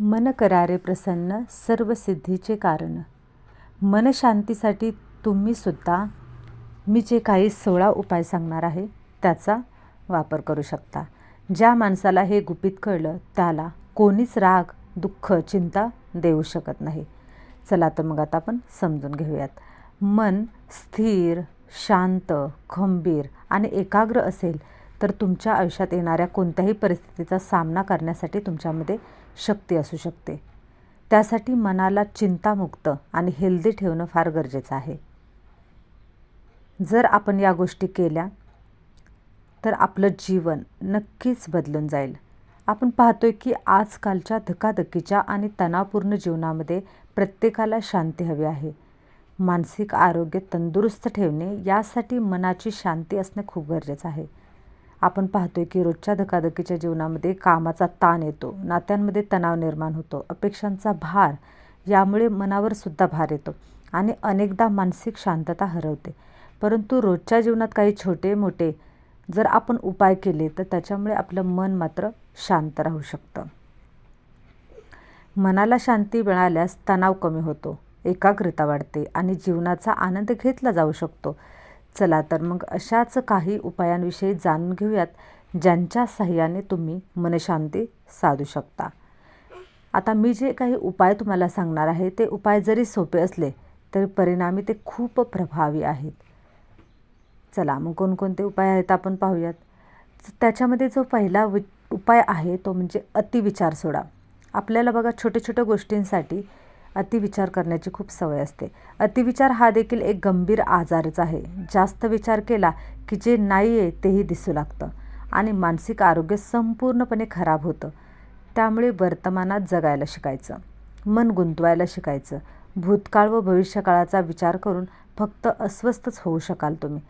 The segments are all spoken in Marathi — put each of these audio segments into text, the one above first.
मन करारे प्रसन्न सर्व सिद्धीचे कारण. मनशांतीसाठी तुम्हीसुद्धा तुम्ही सुद्धा मी जे काही सोळा उपाय सांगणार आहे त्याचा वापर करू शकता. ज्या माणसाला हे गुपित कळलं त्याला कोणीच राग दुःख चिंता देऊ शकत नाही. चला तर मग आता आपण समजून घेऊयात. मन स्थिर शांत खंबीर आणि एकाग्र असेल तर तुमच्या आयुष्यात येणाऱ्या कोणत्याही परिस्थितीचा सामना करण्यासाठी तुमच्यामध्ये शक्ती असू शकते. त्यासाठी मनाला चिंतामुक्त आणि हेल्दी ठेवणं फार गरजेचं आहे. जर आपण या गोष्टी केल्या तर आपलं जीवन नक्कीच बदलून जाईल. आपण पाहतोय की आजकालच्या धकाधकीच्या आणि तणावपूर्ण जीवनामध्ये प्रत्येकाला शांती हवी आहे. मानसिक आरोग्य तंदुरुस्त ठेवणे यासाठी मनाची शांती असणे खूप गरजेचं आहे. आपण पाहतोय की रोजच्या धकाधकीच्या जीवनामध्ये कामाचा ताण येतो नात्यांमध्ये तणाव निर्माण होतो अपेक्षांचा भार यामुळे मनावर सुद्धा भार येतो आणि अनेकदा मानसिक शांतता हरवते. परंतु रोजच्या जीवनात काही छोटे मोठे जर आपण उपाय केले तर त्याच्यामुळे आपलं मन मात्र शांत राहू शकतं. मनाला शांती मिळाल्यास तणाव कमी होतो एकाग्रता वाढते आणि जीवनाचा आनंद घेतला जाऊ शकतो. चला तर मग अशाच काही उपायांविषयी जाणून घेऊयात ज्यांच्या सहाय्याने तुम्ही मनशांती साधू शकता. आता मी जे काही उपाय तुम्हाला सांगणार आहे ते उपाय जरी सोपे असले तरी परिणामी ते खूप प्रभावी आहेत. चला मग कोणकोणते उपाय आहेत आपण पाहूयात. त्याच्यामध्ये जो पहिला वि उपाय आहे तो म्हणजे अतिविचार सोडा. आपल्याला बघा छोट्या छोट्या गोष्टींसाठी अतिविचार करण्याची खूप सवय असते. अतिविचार हा देखील एक गंभीर आजारच आहे. जास्त विचार केला की जे नाही आहे तेही दिसू लागतं आणि मानसिक आरोग्य संपूर्णपणे खराब होतं. त्यामुळे वर्तमानात जगायला शिकायचं मन गुंतवायला शिकायचं भूतकाळ व भविष्यकाळाचा विचार करून फक्त अस्वस्थच होऊ शकाल तुम्ही.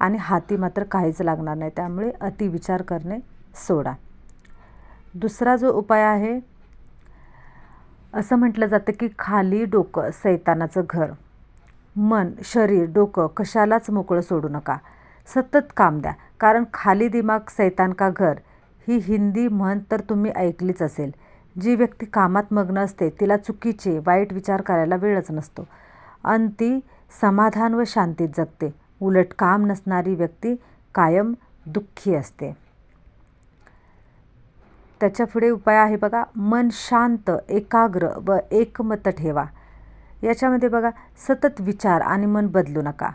आणि हाती मात्र काहीच लागणार नाही. त्यामुळे अतिविचार करणे सोडा. दुसरा जो उपाय आहे असं म्हटलं जातं की खाली डोकं सैतानाचं घर. मन शरीर डोकं कशालाच मोकळं सोडू नका. सतत काम द्या. कारण खाली दिमाग सैतान का घर? ही हिंदी म्हण तर तुम्ही ऐकलीच असेल. जी व्यक्ती कामात मग्न असते तिला चुकीचे वाईट विचार करायला वेळच नसतो. आणि ती समाधान व शांतीत जगते. उलट काम नसणारी व्यक्ती कायम दुःखी असते. त्याच्या पुढे उपाय आहे बघा मन शांत एकाग्र व एकमत ठेवा. याच्यामध्ये बघा सतत विचार आणि मन बदलू नका.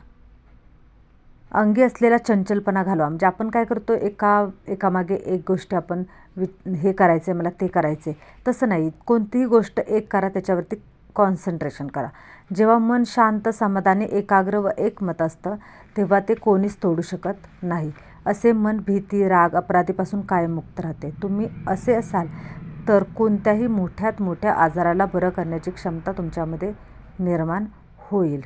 अंगी असलेला चंचलपणा घालवा. म्हणजे आपण काय करतो एका एकामागे एक गोष्ट आपण वि हे करायचं आहे मला ते करायचे तसं नाही. कोणतीही गोष्ट एक करा त्याच्यावरती कॉन्सन्ट्रेशन करा. जेव्हा मन शांत समाधानी एकाग्र व एकमत असतं तेव्हा ते कोणीच तोडू शकत नाही. असे मन भीती राग अपराधीपासून कायम मुक्त राहते. तुम्ही असे असाल तर कोणत्याही मोठ्यात मोठ्या आजाराला बरं करण्याची क्षमता तुमच्यामध्ये निर्माण होईल.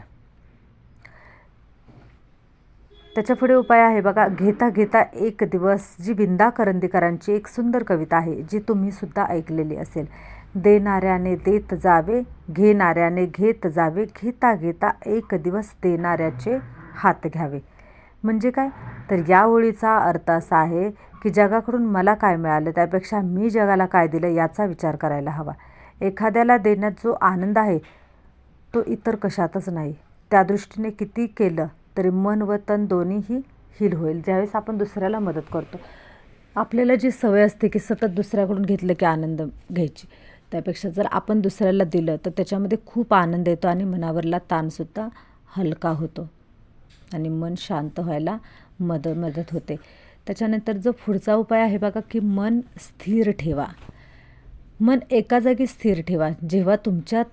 त्याच्या पुढे उपाय आहे बघा. घेता घेता एक दिवस जी बिंदा करंदीकरांची एक सुंदर कविता आहे जी तुम्हीसुद्धा ऐकलेली असेल. देणाऱ्याने देत जावे घेणाऱ्याने घेत जावे घेता घेता एक दिवस देणाऱ्याचे हात घ्यावे. म्हणजे काय? तर या ओळीचा अर्थ असा आहे की जगाकडून मला काय मिळालं त्यापेक्षा मी जगाला काय दिलं याचा विचार करायला हवा. एखाद्याला देण्यात जो आनंद आहे तो इतर कशातच नाही. त्या दृष्टीने किती केलं तरी मन व तन दोन्हीही हिल होईल. ज्यावेळेस आपण दुसऱ्याला मदत करतो आपल्याला जी सवय असते की सतत दुसऱ्याकडून घेतलं की आनंद घ्यायची त्यापेक्षा जर आपण दुसऱ्याला दिलं तर त्याच्यामध्ये खूप आनंद येतो आणि मनावरला ताणसुद्धा हलका होतो. आणि मन शांत व्हायला मदत मदत होते. त्याच्यानंतर जो पुढचा उपाय आहे बघा की मन स्थिर ठेवा. मन एका जागी स्थिर ठेवा. जेव्हा तुमच्या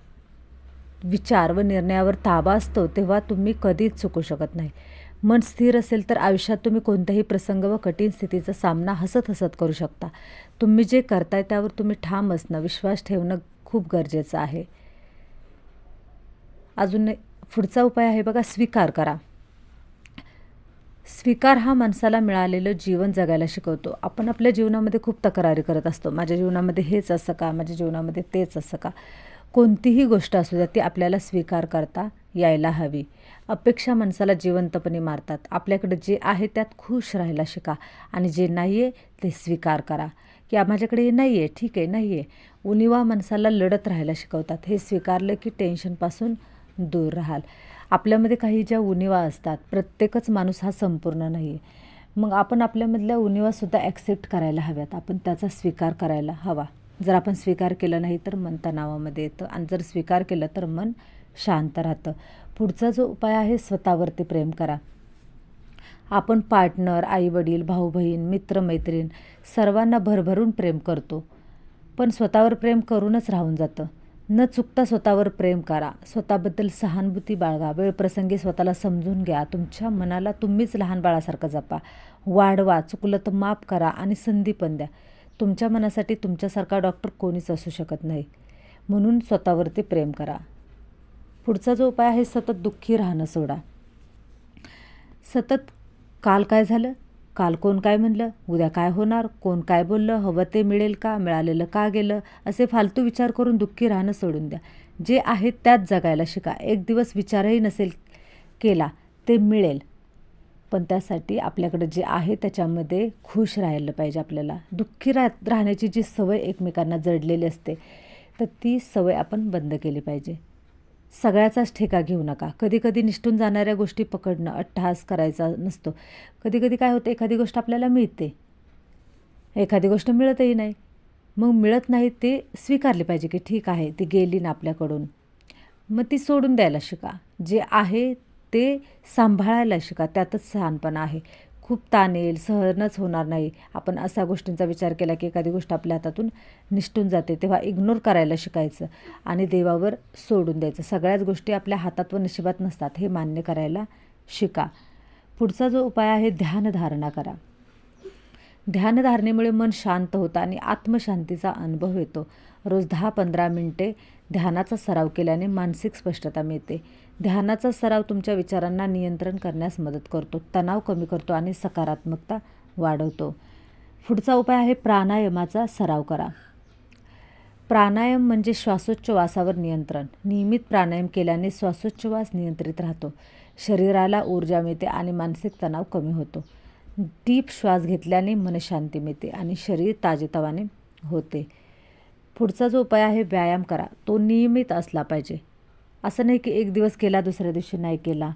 विचार व निर्णयावर ताबा असतो तेव्हा तुम्ही कधीच चुकू शकत नाही. मन स्थिर असेल तर आयुष्यात तुम्ही कोणत्याही प्रसंग व कठीण स्थितीचा सामना हसत हसत करू शकता. तुम्ही जे करताय त्यावर तुम्ही ठाम असणं विश्वास ठेवणं खूप गरजेचं आहे. अजून पुढचा उपाय आहे बघा स्वीकार करा. स्वीकार हा माणसाला मिळालेलं जीवन जगायला शिकवतो. आपण आपल्या जीवनामध्ये खूप तक्रारी करत असतो. माझ्या जीवनामध्ये हेच असं का? माझ्या जीवनामध्ये तेच असं का? कोणतीही गोष्ट असू द्या ती आपल्याला स्वीकार करता यायला हवी. अपेक्षा माणसाला जिवंतपणे मारतात. आपल्याकडे जे आहे त्यात खुश राहायला शिका आणि जे नाही आहे ते स्वीकार करा. की माझ्याकडे हे नाही आहे ठीक आहे नाही आहे उणिवा माणसाला लढत राहायला शिकवतात. हे स्वीकारलं की टेन्शनपासून दूर राहाल. आपल्यामध्ये काही ज्या उणिवा असतात प्रत्येकच माणूस हा संपूर्ण नाही. आहे मग आपण आपल्यामधल्या उणिवासुद्धा ॲक्सेप्ट करायला हव्यात. आपण त्याचा स्वीकार करायला हवा. जर आपण स्वीकार केला नाही तर मन तणावामध्ये येतं. आणि जर स्वीकार केलं तर मन शांत राहतं. पुढचा जो उपाय आहे स्वतःवरती प्रेम करा. आपण पार्टनर आईवडील भाऊ बहीण मित्रमैत्रीण सर्वांना भरभरून प्रेम करतो. पण स्वतःवर प्रेम करूनच राहून जातं. न चुकता स्वतःवर प्रेम करा. स्वतःबद्दल सहानुभूती बाळगा. वेळप्रसंगी स्वतःला समजून घ्या. तुमच्या मनाला तुम्हीच लहान बाळासारखं जपा. वाढवा. चुकलं तर माफ करा आणि संधी पण द्या. तुमच्या मनासाठी तुमच्यासारखा डॉक्टर कोणीच असू शकत नाही. म्हणून स्वतःवरती प्रेम करा. पुढचा जो उपाय आहे सतत दुःखी राहणं सोडा. सतत काल काय झालं? काल कोण काय म्हणलं? उद्या काय होणार? कोण काय बोललं? हवं ते मिळेल का? मिळालेलं का गेलं? असे फालतू विचार करून दुःखी राहणं सोडून द्या. जे आहे त्यात जगायला शिका. एक दिवस विचारही नसेल केला ते मिळेल. पण त्यासाठी आपल्याकडे जे आहे त्याच्यामध्ये खुश राहिलं पाहिजे आपल्याला. दुःखी राह राहण्याची जी सवय एकमेकांना जडलेली असते तर ती सवय आपण बंद केली पाहिजे. सगळ्याचाच ठेका घेऊ नका. कधी कधी निष्ठून जाणाऱ्या गोष्टी पकडणं अट्टहास करायचा नसतो. कधी कधी काय होतं एखादी गोष्ट आपल्याला मिळते. एखादी गोष्ट मिळतही नाही. मग मिळत नाही ते स्वीकारली पाहिजे की ठीक आहे ती गेली ना आपल्याकडून. मग ती सोडून द्यायला शिका. जे आहे ते सांभाळायला शिका. त्यातच शहाणपणा आहे. खूप ताण येईल सहनच होणार नाही. आपण अशा गोष्टींचा विचार केला की एखादी गोष्ट आपल्या हातातून निष्ठून जाते तेव्हा इग्नोर करायला शिकायचं आणि देवावर सोडून द्यायचं. सगळ्याच गोष्टी आपल्या हातात व नशिबात नसतात हे मान्य करायला शिका. पुढचा जो उपाय आहे ध्यानधारणा करा. ध्यानधारणेमुळे मन शांत होतं आणि आत्मशांतीचा अनुभव येतो. रोज दहा पंधरा मिनटे ध्यानाचा सराव केल्याने मानसिक स्पष्टता मिळते. ध्यानाचा सराव तुमच्या विचारांना नियंत्रण करण्यास मदत करतो तणाव कमी करतो आणि सकारात्मकता वाढवतो. पुढचा उपाय आहे प्राणायामाचा सराव करा. प्राणायाम म्हणजे श्वासोच्छवासावर नियंत्रण. नियमित प्राणायाम केल्याने श्वासोच्छवास नियंत्रित राहतो. शरीराला ऊर्जा मिळते आणि मानसिक तणाव कमी होतो. डीप श्वास घेतल्याने मनशांती मिळते आणि शरीर ताजेतवाने होते. पुढचा जो उपाय आहे व्यायाम करा. तो नियमित असला पाहिजे. असं नाही की एक दिवस केला दुसऱ्या दिवशी नाही केला.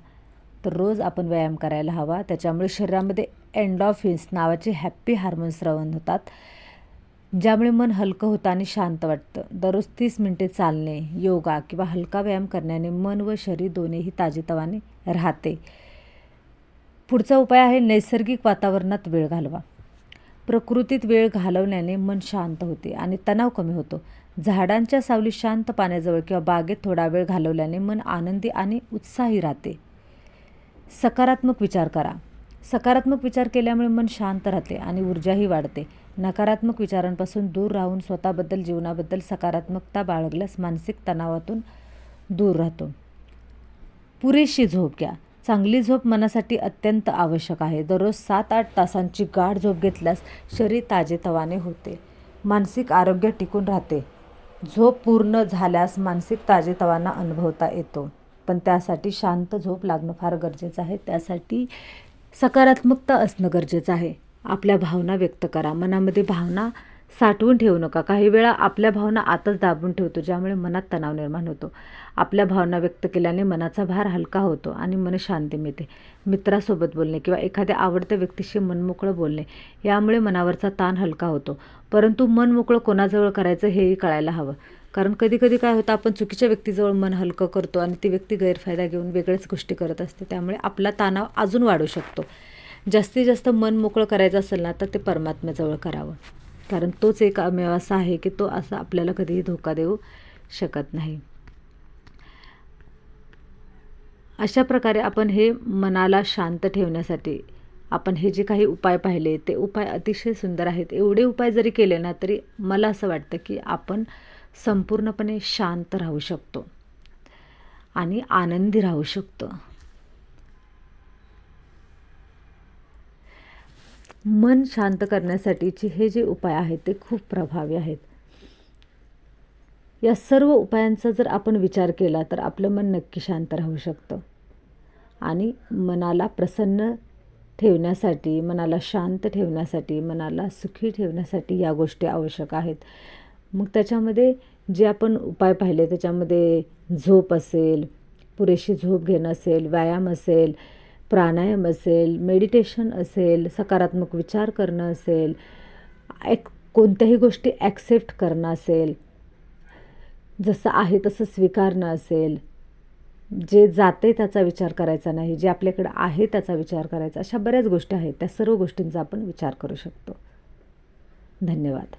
तर रोज आपण व्यायाम करायला हवा. त्याच्यामुळे शरीरामध्ये एन्डॉफिन्स नावाचे हॅप्पी हार्मोन्स रवन होतात. ज्यामुळे मन हलकं होतं आणि शांत वाटतं. दररोज तीस मिनटे चालणे योगा किंवा हलका व्यायाम करण्याने मन व शरीर दोन्हीही ताजेतवाने राहते. पुढचा उपाय आहे नैसर्गिक वातावरणात वेळ घालवा. प्रकृतीत वेळ घालवल्याने मन शांत होते आणि तणाव कमी होतो. झाडांच्या सावलीत शांत पाण्याजवळ किंवा बागेत थोडा वेळ घालवल्याने मन आनंदी आणि उत्साही राहते. सकारात्मक विचार करा. सकारात्मक विचार केल्यामुळे मन शांत राहते आणि ऊर्जाही वाढते. नकारात्मक विचारांपासून दूर राहून स्वतःबद्दल जीवनाबद्दल सकारात्मकता बाळगल्यास मानसिक तणावातून दूर राहतो. पुरेशी झोप घ्या. चांगली झोप मनासाठी अत्यंत आवश्यक आहे. दररोज सात आठ तासांची गाढ झोप घेतल्यास शरीर ताजेतवाने होते. मानसिक आरोग्य टिकून राहते. झोप पूर्ण झाल्यास मानसिक ताजेतवाना अनुभवता येतो. पण त्यासाठी शांत झोप लागणं फार गरजेचं आहे. त्यासाठी सकारात्मकता असणं गरजेचं आहे. आपल्या भावना व्यक्त करा. मनामध्ये भावना साठवून ठेवू नका. काही वेळा आपल्या भावना आतच दाबून ठेवतो ज्यामुळे मनात तणाव निर्माण होतो. आपल्या भावना व्यक्त केल्याने मनाचा भार हलका होतो आणि मन शांती मिळते. मित्रासोबत बोलणे किंवा एखाद्या आवडत्या व्यक्तीशी मनमोकळं बोलणे यामुळे मनावरचा ताण हलका होतो. परंतु मन मोकळं कोणाजवळ करायचं हेही कळायला हवं. कारण कधी कधी काय होतं आपण चुकीच्या व्यक्तीजवळ मन हलकं करतो आणि ती व्यक्ती गैरफायदा घेऊन वेगळ्याच गोष्टी करत असते. त्यामुळे आपला तणाव अजून वाढू शकतो. जास्तीत जास्त मन मोकळं करायचं असेल ना तर ते परमात्म्याजवळ करावं. कारण तोच एक अमेव असा आहे की तो असा आपल्याला कधीही धोका देऊ शकत नाही. अशा प्रकारे आपण हे मनाला शांत ठेवण्यासाठी आपण हे जे काही उपाय पाहिले ते उपाय अतिशय सुंदर आहेत. एवढे उपाय जरी केले ना तरी मला असं वाटतं की आपण संपूर्णपणे शांत राहू शकतो आणि आनंदी राहू शकतो. मन शांत करण्यासाठीचे हे जे उपाय आहेत ते खूप प्रभावी आहेत. या सर्व उपायांचा जर आपण विचार केला तर आपलं मन नक्की शांत राहू शकतं. आणि मनाला प्रसन्न ठेवण्यासाठी मनाला शांत ठेवण्यासाठी मनाला सुखी ठेवण्यासाठी या गोष्टी आवश्यक आहेत. मग त्याच्यामध्ये जे आपण उपाय पाहिले त्याच्यामध्ये झोप असेल पुरेशी झोप घेणं असेल व्यायाम असेल प्राणायाम असेल मेडिटेशन असेल सकारात्मक विचार करणं असेल एक कोणत्याही गोष्टी ॲक्सेप्ट करणं असेल जसं आहे तसं स्वीकारणं असेल जे जाते त्याचा विचार करायचा नाही जे आपल्याकडं आहे त्याचा विचार करायचा अशा बऱ्याच गोष्टी आहेत. त्या सर्व गोष्टींचा आपण विचार करू शकतो. धन्यवाद.